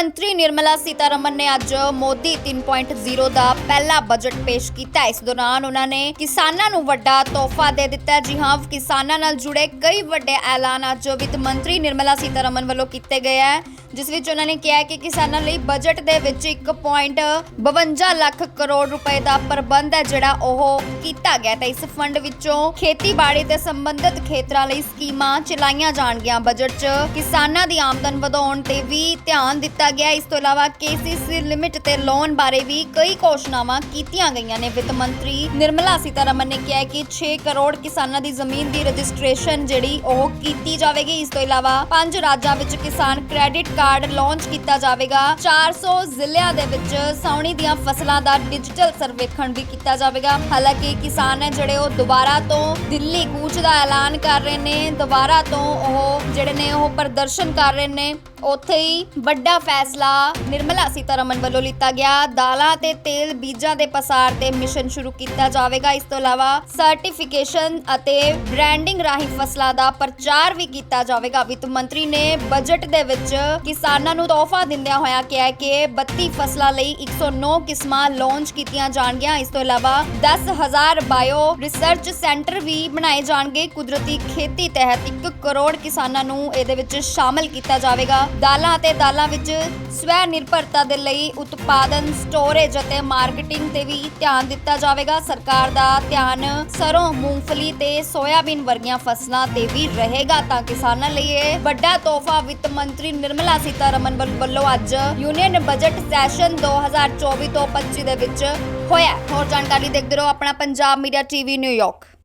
ਮੰਤਰੀ ਨਿਰਮਲਾ ਸੀਤਾਰਮਨ ਨੇ ਅੱਜ ਮੋਦੀ 3.0 ਦਾ ਪਹਿਲਾ ਬਜਟ ਪੇਸ਼ ਕੀਤਾ। ਇਸ ਦੌਰਾਨ ਉਹਨਾਂ ਨੇ ਕਿਸਾਨਾਂ ਨੂੰ ਵੱਡਾ ਤੋਹਫਾ ਦੇ ਦਿੱਤਾ। ਜੀ ਹਾਂ, ਕਿਸਾਨਾਂ ਨਾਲ ਜੁੜੇ ਕਈ ਵੱਡੇ ਐਲਾਨ ਅੱਜ ਵਿੱਤ ਮੰਤਰੀ ਨਿਰਮਲਾ ਸੀਤਾਰਮਨ ਵੱਲੋਂ ਕੀਤੇ ਗਏ ਹੈ। ਜਿਸ ਵਿੱਚ ਉਹਨਾਂ ਨੇ ਕਿਹਾ ਕਿ ਕਿਸਾਨਾਂ ਲਈ ਬਜਟ ਦੇ ਵਿੱਚ 1.52 ਲੱਖ ਕਰੋੜ ਰੁਪਏ ਦਾ ਪ੍ਰਬੰਧ ਹੈ ਜਿਹੜਾ ਉਹ ਕੀਤਾ ਗਿਆ ਤਾਂ ਇਸ ਫੰਡ ਵਿੱਚੋਂ ਖੇਤੀਬਾੜੀ ਤੇ ਸੰਬੰਧਿਤ ਖੇਤਰਾਂ ਲਈ ਸਕੀਮਾਂ ਚਲਾਈਆਂ ਜਾਣਗੀਆਂ। ਬਜਟ 'ਚ ਕਿਸਾਨਾਂ ਦੀ ਆਮਦਨ ਵਧਾਉਣ ਤੇ ਵੀ ਧਿਆਨ ਦਿੱਤਾ ਗਿਆ। ਇਸ ਤੋਂ ਇਲਾਵਾ ਕੇਸੀਸੀ ਲਿਮਿਟ ਤੇ ਲੋਨ ਬਾਰੇ ਵੀ ਕਈ ਘੋਸ਼ਣਾਵਾਂ ਕੀਤੀਆਂ ਗਈਆਂ ਨੇ। ਵਿੱਤ ਮੰਤਰੀ ਨਿਰਮਲਾ ਸੀਤਾਰਮਨ ਨੇ ਕਿਹਾ ਕਿ 6 ਕਰੋੜ ਕਿਸਾਨਾਂ ਦੀ ਜ਼ਮੀਨ ਦੀ ਰਜਿਸਟ੍ਰੇਸ਼ਨ ਜਿਹੜੀ ਉਹ ਕੀਤੀ ਜਾਵੇਗੀ। ਇਸ ਤੋਂ ਇਲਾਵਾ ਪੰਜ ਰਾਜਾਂ ਵਿੱਚ ਕਿਸਾਨ ਕ੍ਰੈਡਿਟ ਕਾਰਡ ਲਾਂਚ ਕੀਤਾ ਜਾਵੇਗਾ। 400 ਜ਼ਿਲ੍ਹਿਆਂ ਦੇ ਵਿੱਚ ਸਾਉਣੀ ਦੀਆਂ ਫਸਲਾਂ ਦਾ ਡਿਜੀਟਲ ਸਰਵੇਖਣ ਵੀ ਕੀਤਾ ਜਾਵੇਗਾ। ਹਾਲਾਂਕਿ ਕਿਸਾਨ ਹੈ ਜਿਹੜੇ ਉਹ ਦੁਬਾਰਾ ਤੋਂ ਦਿੱਲੀ ਕੂਚ ਦਾ ਐਲਾਨ ਕਰ ਰਹੇ ਨੇ। ਦੁਬਾਰਾ ਤੋਂ ਉਹ ਜਿਹੜੇ ਨੇ ਉਹ ਪ੍ਰਦਰਸ਼ਨ ਕਰ ਰਹੇ ਨੇ। ਉੱਥੇ ਹੀ ਵੱਡਾ ਫੈਸਲਾ ਨਿਰਮਲਾ ਸੀਤਾਰਮਨ ਵੱਲੋਂ ਲਿੱਤਾ ਗਿਆ। ਦਾਲਾਂ ਤੇ ਤੇਲ ਬੀਜਾਂ ਦੇ ਪਸਾਰ ਤੇ ਮਿਸ਼ਨ ਸ਼ੁਰੂ ਕੀਤਾ ਜਾਵੇਗਾ। ਇਸ ਤੋਂ ਇਲਾਵਾ ਸਰਟੀਫਿਕੇਸ਼ਨ ਅਤੇ ਬ੍ਰਾਂਡਿੰਗ ਰਾਹੀਂ ਫਸਲਾਂ ਦਾ ਪ੍ਰਚਾਰ ਵੀ ਕੀਤਾ ਜਾਵੇਗਾ। ਵਿੱਤ ਮੰਤਰੀ ਨੇ ਬਜਟ ਦੇ ਵਿੱਚ ਕਿਸਾਨਾਂ ਨੂੰ ਤੋਹਫਾ ਦਿੰਦਿਆਂ ਹੋਇਆ ਕਿਹਾ ਕਿ 32 ਫਸਲਾਂ ਲਈ 109 ਕਿਸਮਾਂ ਲਾਂਚ ਕੀਤੀਆਂ ਜਾਣਗੀਆਂ। ਇਸ ਤੋਂ ਇਲਾਵਾ 10000 ਬਾਇਓ ਰਿਸਰਚ ਸੈਂਟਰ ਵੀ ਬਣਾਏ ਜਾਣਗੇ। ਕੁਦਰਤੀ ਖੇਤੀ ਤਹਿਤ 1 ਕਰੋੜ ਕਿਸਾਨਾਂ ਨੂੰ ਇਹਦੇ ਵਿੱਚ ਸ਼ਾਮਲ ਕੀਤਾ ਜਾਵੇਗਾ। ਦਾਲਾਂ ਅਤੇ ਦਾਲਾਂ ਵਿੱਚ ਸਵੈ ਨਿਰਭਰਤਾ ਦੇ ਲਈ ਉਤਪਾਦਨ ਸਟੋਰੇਜ ਅਤੇ ਮਾਰਕੀਟਿੰਗ ਤੇ ਵੀ ਧਿਆਨ ਦਿੱਤਾ ਜਾਵੇਗਾ। ਸਰਕਾਰ ਦਾ ਧਿਆਨ ਸਰੋਂ, ਮੂੰਗਫਲੀ ਤੇ ਸੋਇਆਬੀਨ ਵਰਗੀਆਂ ਫਸਲਾਂ ਤੇ ਵੀ ਰਹੇਗਾ ਤਾਂ ਕਿਸਾਨਾਂ ਲਈ ਇਹ ਵੱਡਾ ਤੋਹਫਾ ਵਿੱਤ ਮੰਤਰੀ ਨਿਰਮਲਾ ਸੀਤਾਰਮਨ ਵੱਲ- ਵੱਲੋਂ ਅੱਜ ਯੂਨੀਅਨ ਬਜਟ ਸੈਸ਼ਨ 2024 ਤੋਂ 25 ਦੇ ਵਿੱਚ ਹੋਇਆ ਹੋਰ ਜਾਣਕਾਰੀ ਦੇਖਦੇ ਰਹੋ ਆਪਣਾ ਪੰਜਾਬ ਮੀਡੀਆ ਟੀਵੀ ਨਿਊਯਾਰਕ